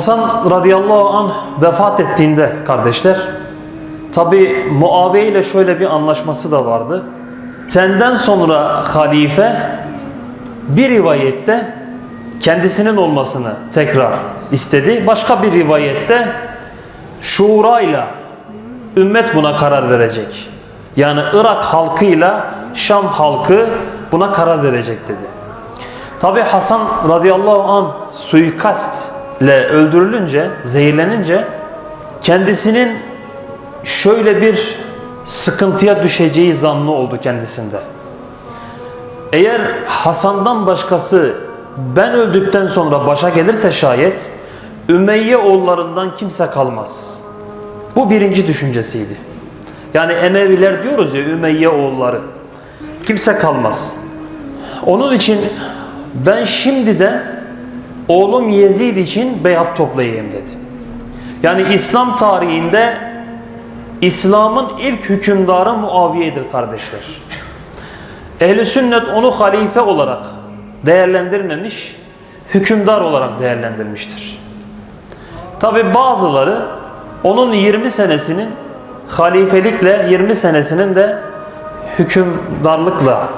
Hasan radıyallahu anh vefat ettiğinde kardeşler tabi Muaviye ile şöyle bir anlaşması da vardı. Senden sonra halife bir rivayette kendisinin olmasını tekrar istedi. Başka bir rivayette şurayla ümmet buna karar verecek. Yani Irak halkıyla Şam halkı buna karar verecek dedi. Tabi Hasan radıyallahu an suikastle öldürülünce, zehirlenince kendisinin şöyle bir sıkıntıya düşeceği zannı oldu kendisinde. Eğer Hasan'dan başkası ben öldükten sonra başa gelirse şayet Ümeyye oğullarından kimse kalmaz. Bu birinci düşüncesiydi. Yani Emeviler diyoruz ya Ümeyye oğulları. Kimse kalmaz. Onun için ben şimdiden oğlum Yezid için beyat toplayayım dedi. Yani İslam tarihinde İslam'ın ilk hükümdarı Muaviye'dir kardeşler. Ehli sünnet onu halife olarak değerlendirmemiş, hükümdar olarak değerlendirmiştir. Tabi bazıları onun 20 senesinin halifelikle 20 senesinin de hükümdarlıkla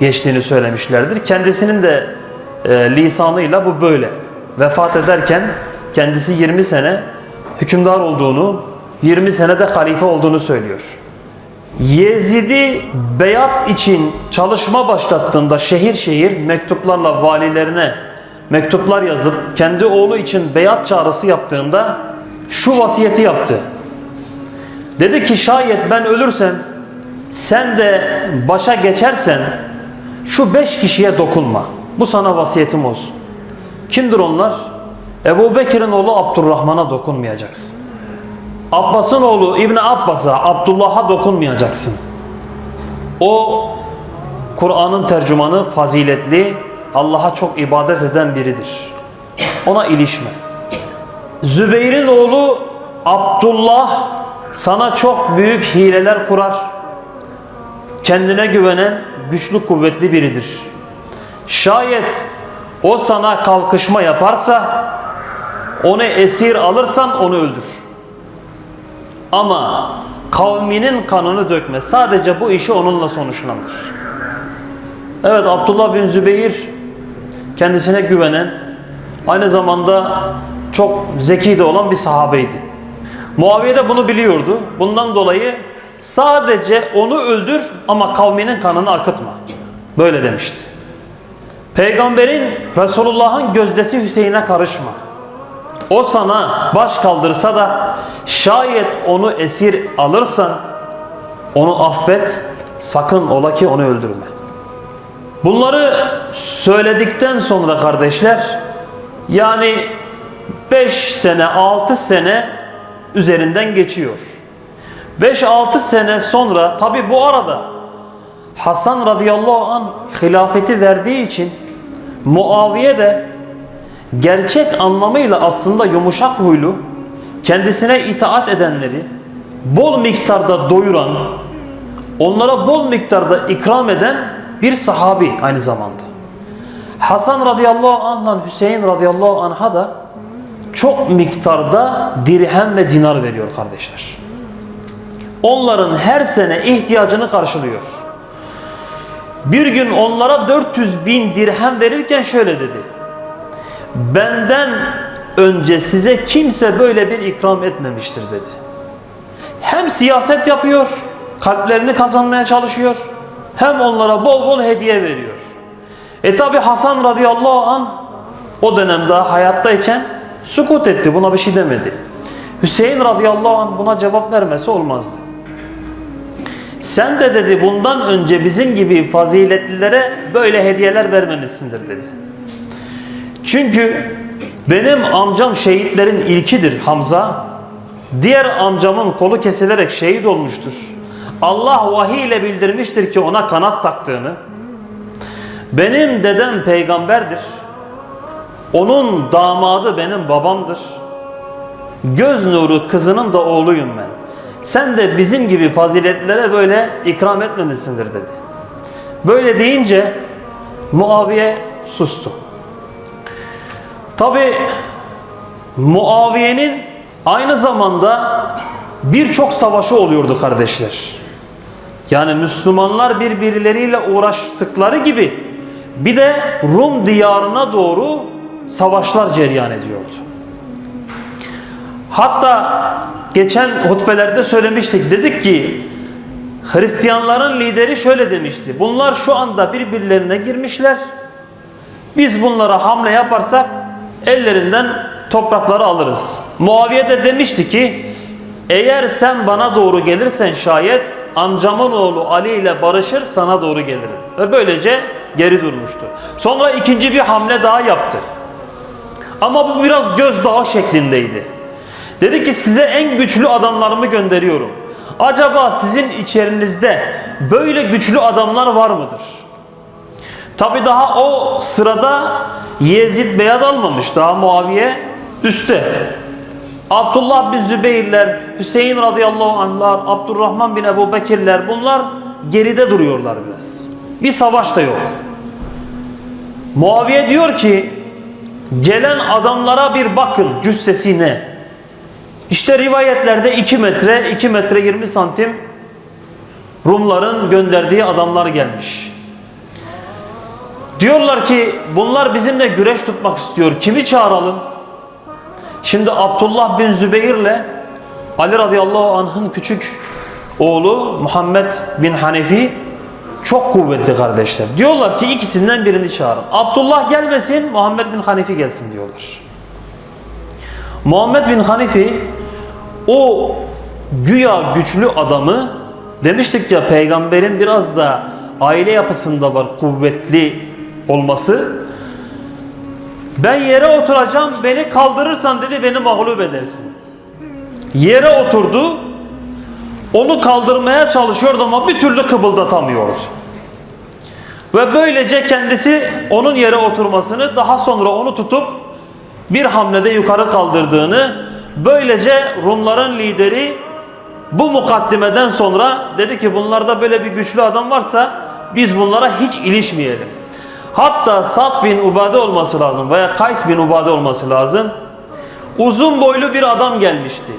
geçtiğini söylemişlerdir. Kendisinin de e, lisanıyla bu böyle. Vefat ederken kendisi 20 sene hükümdar olduğunu, 20 sene de halife olduğunu söylüyor. Yezid'i beyat için çalışma başlattığında şehir şehir mektuplarla valilerine mektuplar yazıp kendi oğlu için beyat çağrısı yaptığında şu vasiyeti yaptı. Dedi ki şayet ben ölürsem sen de başa geçersen şu beş kişiye dokunma. Bu sana vasiyetim olsun. Kimdir onlar? Ebu Bekir'in oğlu Abdurrahman'a dokunmayacaksın. Abbas'ın oğlu İbni Abbas'a, Abdullah'a dokunmayacaksın. O Kur'an'ın tercümanı faziletli, Allah'a çok ibadet eden biridir. Ona ilişme. Zübeyir'in oğlu Abdullah sana çok büyük hileler kurar. Kendine güvenen güçlü kuvvetli biridir. Şayet o sana kalkışma yaparsa onu esir alırsan onu öldür. Ama kavminin kanını dökme. Sadece bu işi onunla sonuçlandır. Evet Abdullah bin Zübeyir kendisine güvenen aynı zamanda çok zeki de olan bir sahabeydi. Muaviye de bunu biliyordu. Bundan dolayı sadece onu öldür ama kavminin kanını akıtma. Böyle demişti. Peygamberin Resulullah'ın gözdesi Hüseyin'e karışma. O sana baş kaldırsa da şayet onu esir alırsan onu affet sakın ola ki onu öldürme. Bunları söyledikten sonra kardeşler yani 5 sene 6 sene üzerinden geçiyor. 5-6 sene sonra tabi bu arada Hasan radıyallahu an hilafeti verdiği için Muaviye de gerçek anlamıyla aslında yumuşak huylu kendisine itaat edenleri bol miktarda doyuran onlara bol miktarda ikram eden bir sahabi aynı zamanda. Hasan radıyallahu anh'la Hüseyin radıyallahu anh'a da çok miktarda dirhem ve dinar veriyor kardeşler. Onların her sene ihtiyacını karşılıyor. Bir gün onlara 400 bin dirhem verirken şöyle dedi. Benden önce size kimse böyle bir ikram etmemiştir dedi. Hem siyaset yapıyor, kalplerini kazanmaya çalışıyor, hem onlara bol bol hediye veriyor. E tabi Hasan radıyallahu an o dönemde hayattayken sukut etti, buna bir şey demedi. Hüseyin radıyallahu an buna cevap vermesi olmazdı. Sen de dedi bundan önce bizim gibi faziletlilere böyle hediyeler vermemişsindir dedi. Çünkü benim amcam şehitlerin ilkidir Hamza. Diğer amcamın kolu kesilerek şehit olmuştur. Allah vahiy ile bildirmiştir ki ona kanat taktığını. Benim dedem peygamberdir. Onun damadı benim babamdır. Göz nuru kızının da oğluyum ben. Sen de bizim gibi faziletlere böyle ikram etmemişsindir dedi. Böyle deyince Muaviye sustu. Tabi Muaviye'nin aynı zamanda birçok savaşı oluyordu kardeşler. Yani Müslümanlar birbirleriyle uğraştıkları gibi bir de Rum diyarına doğru savaşlar cereyan ediyordu. Hatta geçen hutbelerde söylemiştik. Dedik ki Hristiyanların lideri şöyle demişti. Bunlar şu anda birbirlerine girmişler. Biz bunlara hamle yaparsak ellerinden toprakları alırız. Muaviye de demişti ki eğer sen bana doğru gelirsen şayet amcamın oğlu Ali ile barışır sana doğru gelirim. Ve böylece geri durmuştu. Sonra ikinci bir hamle daha yaptı. Ama bu biraz gözdağı şeklindeydi. Dedi ki size en güçlü adamlarımı gönderiyorum. Acaba sizin içerinizde böyle güçlü adamlar var mıdır? Tabi daha o sırada Yezid beyat almamış. Daha Muaviye üstte. Abdullah bin Zübeyirler, Hüseyin radıyallahu anhlar, Abdurrahman bin Ebu Bekirler bunlar geride duruyorlar biraz. Bir savaş da yok. Muaviye diyor ki gelen adamlara bir bakın cüssesine. İşte rivayetlerde 2 metre, 2 metre 20 santim Rumların gönderdiği adamlar gelmiş. Diyorlar ki bunlar bizimle güreş tutmak istiyor. Kimi çağıralım? Şimdi Abdullah bin Zübeyir'le Ali radıyallahu anh'ın küçük oğlu Muhammed bin Hanefi çok kuvvetli kardeşler. Diyorlar ki ikisinden birini çağırın. Abdullah gelmesin, Muhammed bin Hanefi gelsin diyorlar. Muhammed bin Hanefi o güya güçlü adamı demiştik ya peygamberin biraz da aile yapısında var kuvvetli olması. Ben yere oturacağım beni kaldırırsan dedi beni mağlup edersin. Yere oturdu. Onu kaldırmaya çalışıyordu ama bir türlü kıpıldatamıyordu. Ve böylece kendisi onun yere oturmasını daha sonra onu tutup bir hamlede yukarı kaldırdığını böylece Rumların lideri bu mukaddimeden sonra dedi ki bunlarda böyle bir güçlü adam varsa biz bunlara hiç ilişmeyelim. Hatta Sad bin Ubade olması lazım veya Kays bin Ubade olması lazım. Uzun boylu bir adam gelmişti.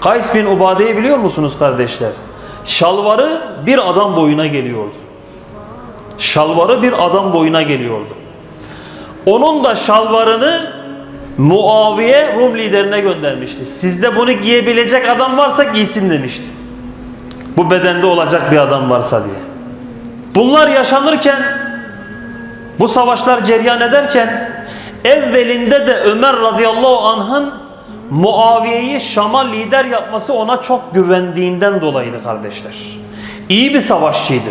Kays bin Ubade'yi biliyor musunuz kardeşler? Şalvarı bir adam boyuna geliyordu. Şalvarı bir adam boyuna geliyordu. Onun da şalvarını Muaviye Rum liderine göndermişti. Sizde bunu giyebilecek adam varsa giysin demişti. Bu bedende olacak bir adam varsa diye. Bunlar yaşanırken bu savaşlar cereyan ederken evvelinde de Ömer radıyallahu anh'ın Muaviye'yi Şam'a lider yapması ona çok güvendiğinden dolayıydı kardeşler. İyi bir savaşçıydı.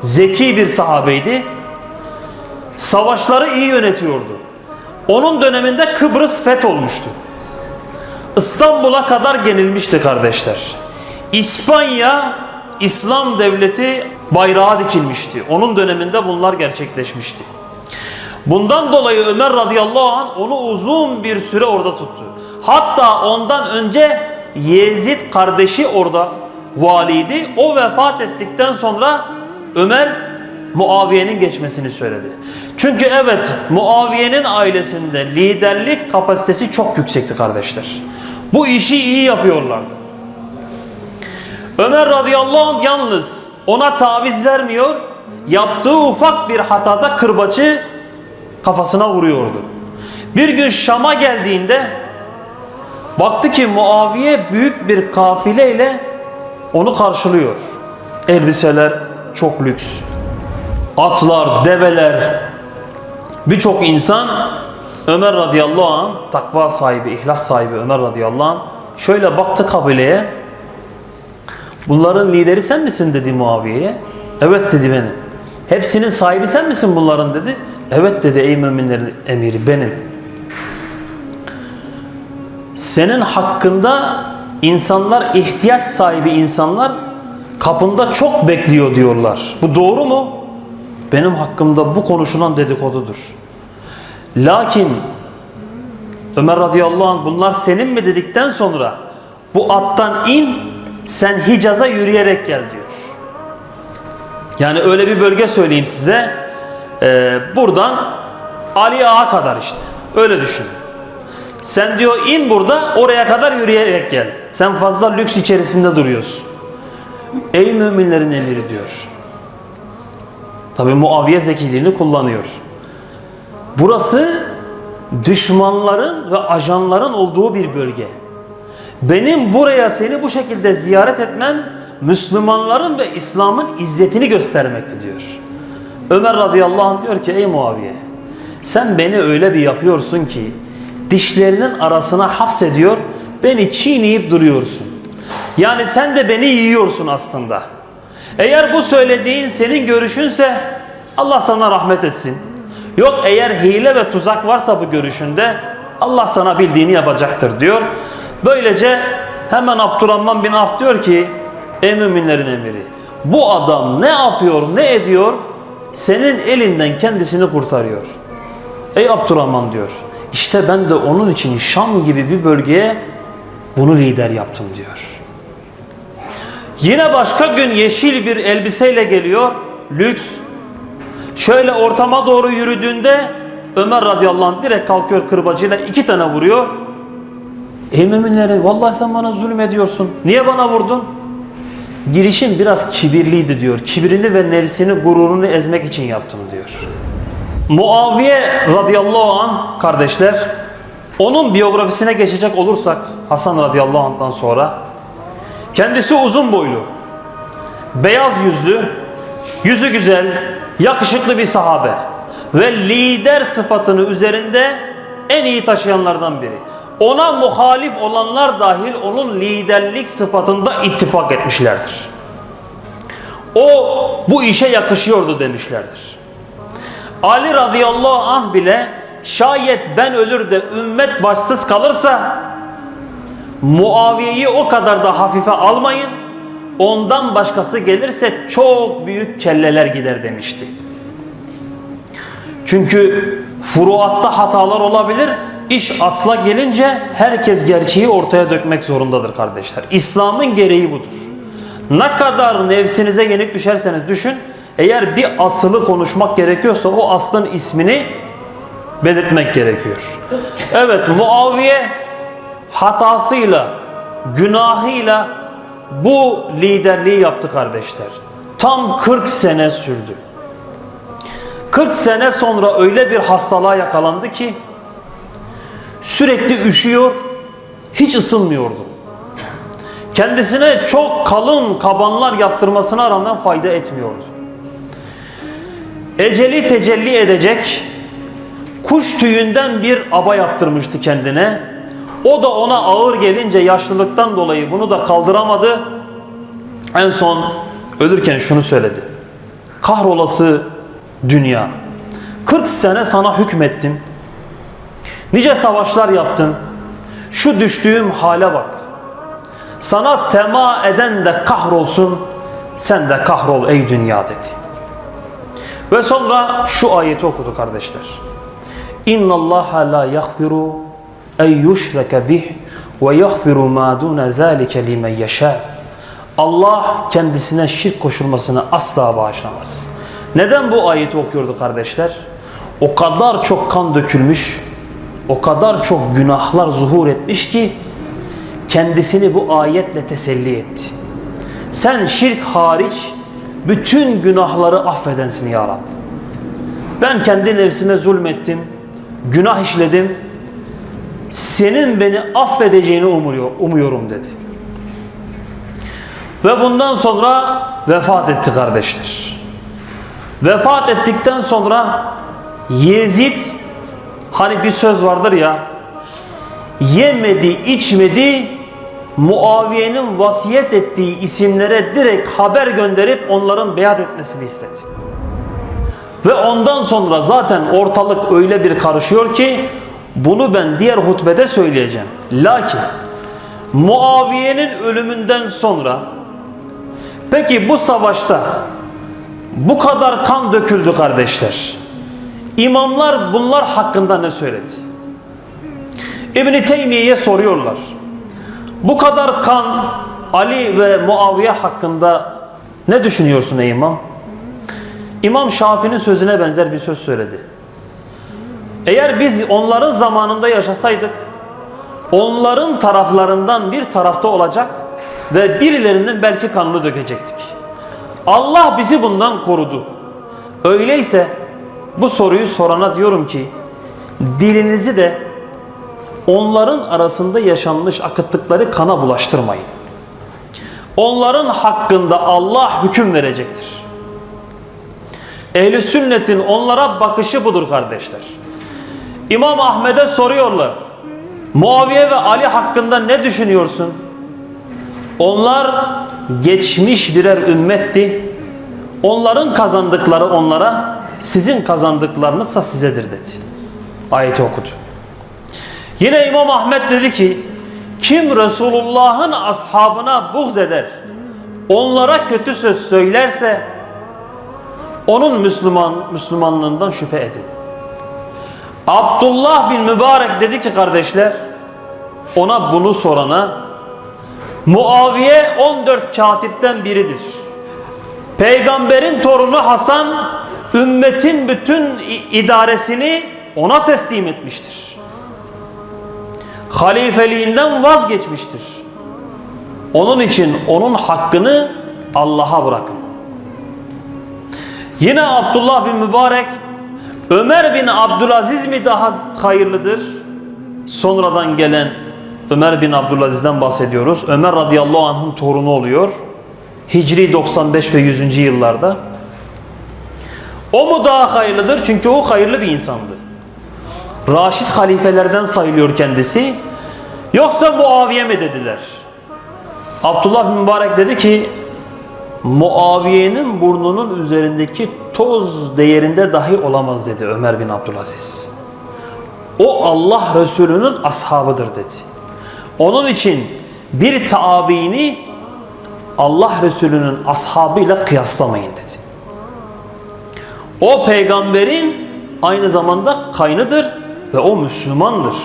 Zeki bir sahabeydi. Savaşları iyi yönetiyordu. Onun döneminde Kıbrıs fetholmuştu. İstanbul'a kadar genilmişti kardeşler. İspanya İslam devleti bayrağı dikilmişti. Onun döneminde bunlar gerçekleşmişti. Bundan dolayı Ömer radıyallahu anh onu uzun bir süre orada tuttu. Hatta ondan önce Yezid kardeşi orada valiydi. O vefat ettikten sonra Ömer Muaviye'nin geçmesini söyledi. Çünkü evet Muaviye'nin ailesinde liderlik kapasitesi çok yüksekti kardeşler. Bu işi iyi yapıyorlardı. Ömer radıyallahu anh yalnız ona taviz vermiyor. Yaptığı ufak bir hatada kırbaçı kafasına vuruyordu. Bir gün Şam'a geldiğinde baktı ki Muaviye büyük bir kafileyle onu karşılıyor. Elbiseler çok lüks. Atlar, develer, birçok insan Ömer radıyallahu an takva sahibi, ihlas sahibi Ömer radıyallahu an şöyle baktı kabileye. Bunların lideri sen misin dedi Muaviye'ye. Evet dedi benim. Hepsinin sahibi sen misin bunların dedi. Evet dedi ey müminlerin emiri benim. Senin hakkında insanlar ihtiyaç sahibi insanlar kapında çok bekliyor diyorlar. Bu doğru mu? Benim hakkımda bu konuşulan dedikodudur. Lakin Ömer radıyallahu anh bunlar senin mi dedikten sonra bu attan in sen Hicaz'a yürüyerek gel diyor. Yani öyle bir bölge söyleyeyim size. Ee, buradan Ali Ağa kadar işte. Öyle düşünün. Sen diyor in burada oraya kadar yürüyerek gel. Sen fazla lüks içerisinde duruyorsun. Ey müminlerin emiri diyor. Tabi Muaviye zekiliğini kullanıyor. Burası düşmanların ve ajanların olduğu bir bölge. Benim buraya seni bu şekilde ziyaret etmem Müslümanların ve İslam'ın izzetini göstermekti diyor. Ömer radıyallahu anh diyor ki ey Muaviye sen beni öyle bir yapıyorsun ki dişlerinin arasına hapsediyor beni çiğneyip duruyorsun. Yani sen de beni yiyorsun aslında. Eğer bu söylediğin senin görüşünse Allah sana rahmet etsin. Yok eğer hile ve tuzak varsa bu görüşünde Allah sana bildiğini yapacaktır diyor. Böylece hemen Abdurrahman bin Af diyor ki ey müminlerin emiri bu adam ne yapıyor ne ediyor senin elinden kendisini kurtarıyor. Ey Abdurrahman diyor işte ben de onun için Şam gibi bir bölgeye bunu lider yaptım diyor. Yine başka gün yeşil bir elbiseyle geliyor. Lüks. Şöyle ortama doğru yürüdüğünde Ömer radıyallahu anh direkt kalkıyor kırbacıyla iki tane vuruyor. Ey müminlerin vallahi sen bana zulüm ediyorsun. Niye bana vurdun? Girişim biraz kibirliydi diyor. Kibrini ve nefsini gururunu ezmek için yaptım diyor. Muaviye radıyallahu anh kardeşler onun biyografisine geçecek olursak Hasan radıyallahu anh'tan sonra Kendisi uzun boylu, beyaz yüzlü, yüzü güzel, yakışıklı bir sahabe ve lider sıfatını üzerinde en iyi taşıyanlardan biri. Ona muhalif olanlar dahil onun liderlik sıfatında ittifak etmişlerdir. O bu işe yakışıyordu demişlerdir. Ali radıyallahu anh bile şayet ben ölür de ümmet başsız kalırsa Muaviye'yi o kadar da hafife almayın. Ondan başkası gelirse çok büyük kelleler gider demişti. Çünkü furuatta hatalar olabilir. İş asla gelince herkes gerçeği ortaya dökmek zorundadır kardeşler. İslam'ın gereği budur. Ne kadar nefsinize yenik düşerseniz düşün. Eğer bir asılı konuşmak gerekiyorsa o aslın ismini belirtmek gerekiyor. Evet Muaviye hatasıyla, günahıyla bu liderliği yaptı kardeşler. Tam 40 sene sürdü. 40 sene sonra öyle bir hastalığa yakalandı ki sürekli üşüyor, hiç ısınmıyordu. Kendisine çok kalın kabanlar yaptırmasına rağmen fayda etmiyordu. Eceli tecelli edecek kuş tüyünden bir aba yaptırmıştı kendine. O da ona ağır gelince yaşlılıktan dolayı bunu da kaldıramadı. En son ölürken şunu söyledi. Kahrolası dünya. 40 sene sana hükmettim. Nice savaşlar yaptım. Şu düştüğüm hale bak. Sana tema eden de kahrolsun, sen de kahrol ey dünya dedi. Ve sonra şu ayeti okudu kardeşler. İnna Allah la yaghfiru en yushraka bih ve yaghfiru ma dun zalika limen yasha. Allah kendisine şirk koşulmasını asla bağışlamaz. Neden bu ayeti okuyordu kardeşler? O kadar çok kan dökülmüş, o kadar çok günahlar zuhur etmiş ki kendisini bu ayetle teselli etti. Sen şirk hariç bütün günahları affedensin ya Rabbi. Ben kendi nefsime zulmettim, günah işledim. Senin beni affedeceğini umuyor, umuyorum dedi. Ve bundan sonra vefat etti kardeşler. Vefat ettikten sonra Yezid hani bir söz vardır ya yemedi içmedi Muaviye'nin vasiyet ettiği isimlere direkt haber gönderip onların beyat etmesini istedi. Ve ondan sonra zaten ortalık öyle bir karışıyor ki bunu ben diğer hutbede söyleyeceğim. Lakin Muaviye'nin ölümünden sonra peki bu savaşta bu kadar kan döküldü kardeşler. İmamlar bunlar hakkında ne söyledi? İbn Teymiye'ye soruyorlar. Bu kadar kan Ali ve Muaviye hakkında ne düşünüyorsun ey imam? İmam Şafii'nin sözüne benzer bir söz söyledi. Eğer biz onların zamanında yaşasaydık onların taraflarından bir tarafta olacak ve birilerinin belki kanını dökecektik. Allah bizi bundan korudu. Öyleyse bu soruyu sorana diyorum ki dilinizi de onların arasında yaşanmış akıttıkları kana bulaştırmayın. Onların hakkında Allah hüküm verecektir. Ehli sünnetin onlara bakışı budur kardeşler. İmam Ahmet'e soruyorlar. Muaviye ve Ali hakkında ne düşünüyorsun? Onlar geçmiş birer ümmetti. Onların kazandıkları onlara, sizin kazandıklarınızsa sizedir dedi. Ayeti okudu. Yine İmam Ahmet dedi ki, kim Resulullah'ın ashabına buğz eder, onlara kötü söz söylerse, onun Müslüman Müslümanlığından şüphe edin. Abdullah bin Mübarek dedi ki kardeşler, ona bunu sorana, Muaviye 14 katipten biridir. Peygamberin torunu Hasan ümmetin bütün idaresini ona teslim etmiştir. Halifeliğinden vazgeçmiştir. Onun için onun hakkını Allah'a bırakın. Yine Abdullah bin Mübarek Ömer bin Abdülaziz mi daha hayırlıdır? Sonradan gelen Ömer bin Abdülaziz'den bahsediyoruz. Ömer radıyallahu anh'ın torunu oluyor. Hicri 95 ve 100. yıllarda. O mu daha hayırlıdır? Çünkü o hayırlı bir insandı. Raşid halifelerden sayılıyor kendisi. Yoksa Muaviye mi dediler? Abdullah bin Mübarek dedi ki Muaviye'nin burnunun üzerindeki toz değerinde dahi olamaz dedi Ömer bin Abdülaziz. O Allah Resulü'nün ashabıdır dedi. Onun için bir tabiini Allah Resulü'nün ashabıyla kıyaslamayın dedi. O peygamberin aynı zamanda kaynıdır ve o Müslümandır.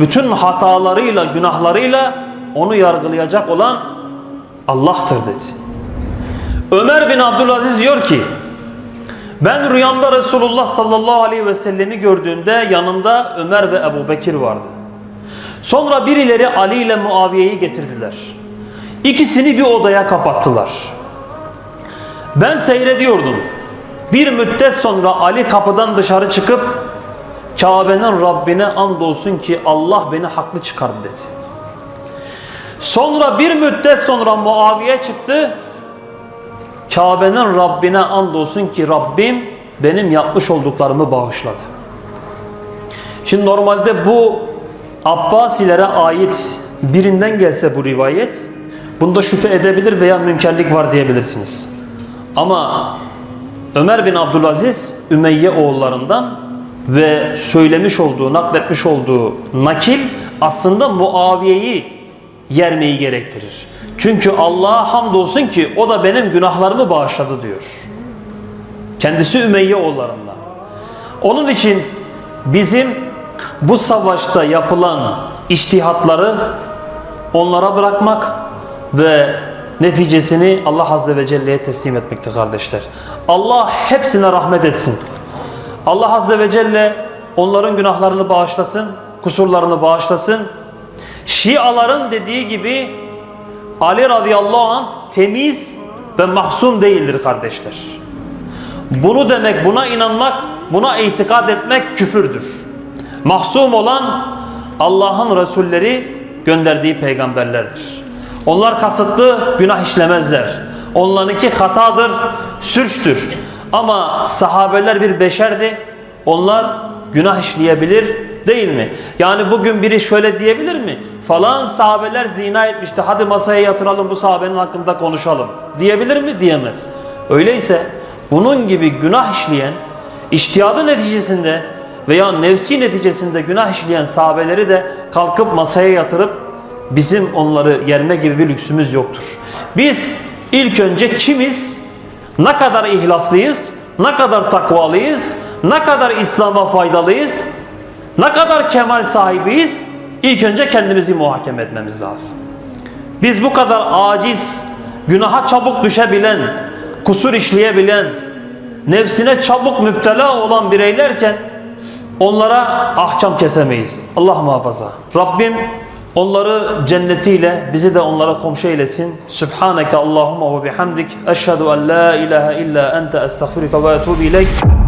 Bütün hatalarıyla, günahlarıyla onu yargılayacak olan Allah'tır dedi. Ömer bin Abdülaziz diyor ki ben rüyamda Resulullah sallallahu aleyhi ve sellemi gördüğümde yanında Ömer ve Ebu Bekir vardı. Sonra birileri Ali ile Muaviye'yi getirdiler. İkisini bir odaya kapattılar. Ben seyrediyordum. Bir müddet sonra Ali kapıdan dışarı çıkıp Kabe'nin Rabbine andolsun ki Allah beni haklı çıkardı dedi. Sonra bir müddet sonra Muaviye çıktı. Kabe'nin Rabbine andolsun ki Rabbim benim yapmış olduklarımı bağışladı. Şimdi normalde bu Abbasilere ait birinden gelse bu rivayet bunda şüphe edebilir veya münkerlik var diyebilirsiniz. Ama Ömer bin Abdülaziz Ümeyye oğullarından ve söylemiş olduğu, nakletmiş olduğu nakil aslında Muaviye'yi yermeyi gerektirir. Çünkü Allah'a hamdolsun ki o da benim günahlarımı bağışladı diyor. Kendisi Ümeyye oğullarından. Onun için bizim bu savaşta yapılan iştihatları onlara bırakmak ve neticesini Allah Azze ve Celle'ye teslim etmektir kardeşler. Allah hepsine rahmet etsin. Allah Azze ve Celle onların günahlarını bağışlasın, kusurlarını bağışlasın. Şiaların dediği gibi Ali radıyallahu anh temiz ve mahsum değildir kardeşler. Bunu demek, buna inanmak, buna itikad etmek küfürdür. Mahsum olan Allah'ın Resulleri gönderdiği peygamberlerdir. Onlar kasıtlı günah işlemezler. Onlarınki hatadır, sürçtür. Ama sahabeler bir beşerdi. Onlar günah işleyebilir değil mi? Yani bugün biri şöyle diyebilir mi? Falan sahabeler zina etmişti. Hadi masaya yatıralım bu sahabenin hakkında konuşalım. Diyebilir mi? Diyemez. Öyleyse bunun gibi günah işleyen, iştihadı neticesinde veya nefsi neticesinde günah işleyen sahabeleri de kalkıp masaya yatırıp bizim onları yerme gibi bir lüksümüz yoktur. Biz ilk önce kimiz, ne kadar ihlaslıyız, ne kadar takvalıyız, ne kadar İslam'a faydalıyız, ne kadar kemal sahibiyiz, ilk önce kendimizi muhakeme etmemiz lazım. Biz bu kadar aciz, günaha çabuk düşebilen, kusur işleyebilen, nefsine çabuk müptela olan bireylerken Onlara ahkam kesemeyiz. Allah muhafaza. Rabbim onları cennetiyle bizi de onlara komşu eylesin. Sübhaneke Allahumma ve bihamdik. Eşhedü en la ilahe illa ente estağfiruke ve etubu ileyk.